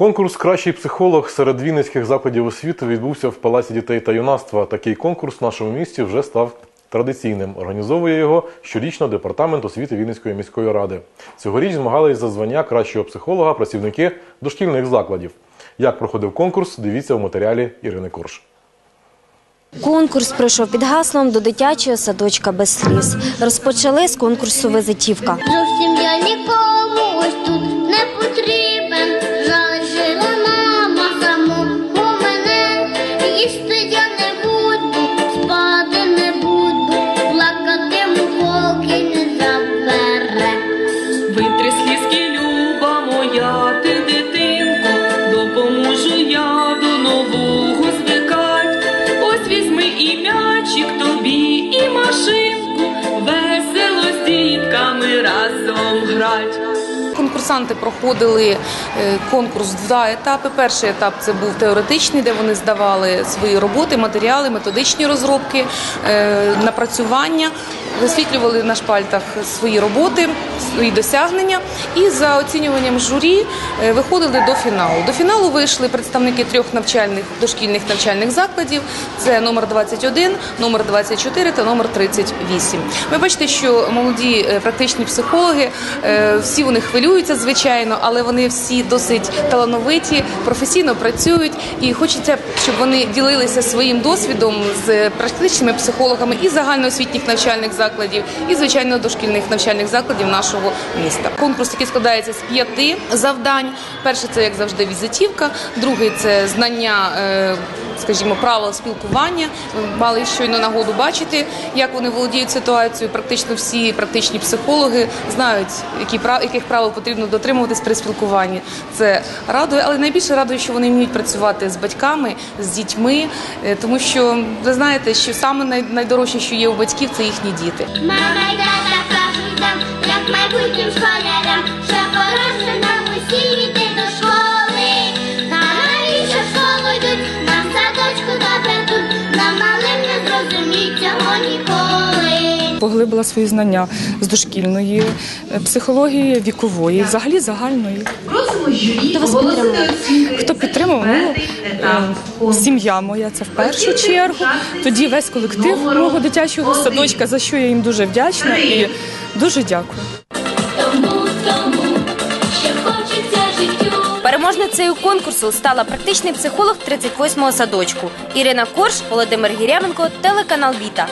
Конкурс Кращий психолог серед вінницьких закладів освіти відбувся в Палаці дітей та юнацтва. Такий конкурс в нашому місті вже став традиційним. Організовує його щорічно департамент освіти Вінницької міської ради. Цьогоріч змагались за звання кращого психолога працівники дошкільних закладів. Як проходив конкурс, дивіться в матеріалі Ірини Корж. Конкурс пройшов під гаслом до дитячого садочка без сліз. Розпочали з конкурсу визитівка. Зовсім я нікому ось тут не потрібен. Разом. Конкурсанти проходили е, конкурс в два етапи. Перший етап це був теоретичний, де вони здавали свої роботи, матеріали, методичні розробки, е, напрацювання, висвітлювали на шпальтах свої роботи, свої досягнення. І за оцінюванням журі е, виходили до фіналу. До фіналу вийшли представники трьох навчальних дошкільних навчальних закладів. Це номер 21, номер 24 та номер 38. Ви бачите, що молоді е, практичні психологи, е, всі вони хвилюються, звичайно, але вони всі досить талановиті, професійно працюють, і хочеться, щоб вони ділилися своїм досвідом з практичними психологами і загальноосвітніх навчальних закладів, і звичайно дошкільних навчальних закладів нашого міста. Конкурс який складається з п'яти завдань. Перше це як завжди візитівка, другий це знання. Скажімо, правил спілкування Ви мали щойно нагоду бачити, як вони володіють ситуацією. Практично всі практичні психологи знають, які прав яких правил потрібно дотримуватись при спілкуванні. Це радує, але найбільше радує, що вони вміють працювати з батьками, з дітьми, е, тому що ви знаєте, що саме найдорожче, що є у батьків, це їхні діти. Мама поглибила свої знання з дошкільної е, психології, вікової, взагалі загальної. Хто вас підтримує? Хто підтримав? Ну, е, сім'я моя це в першу чергу. Тоді весь колектив мого дитячого садочка, за що я їм дуже вдячна і дуже дякую. Переможницею конкурсу стала практичний психолог 38-го садочку Ірина Корж, Володимир Гірявенко, телеканал Віта.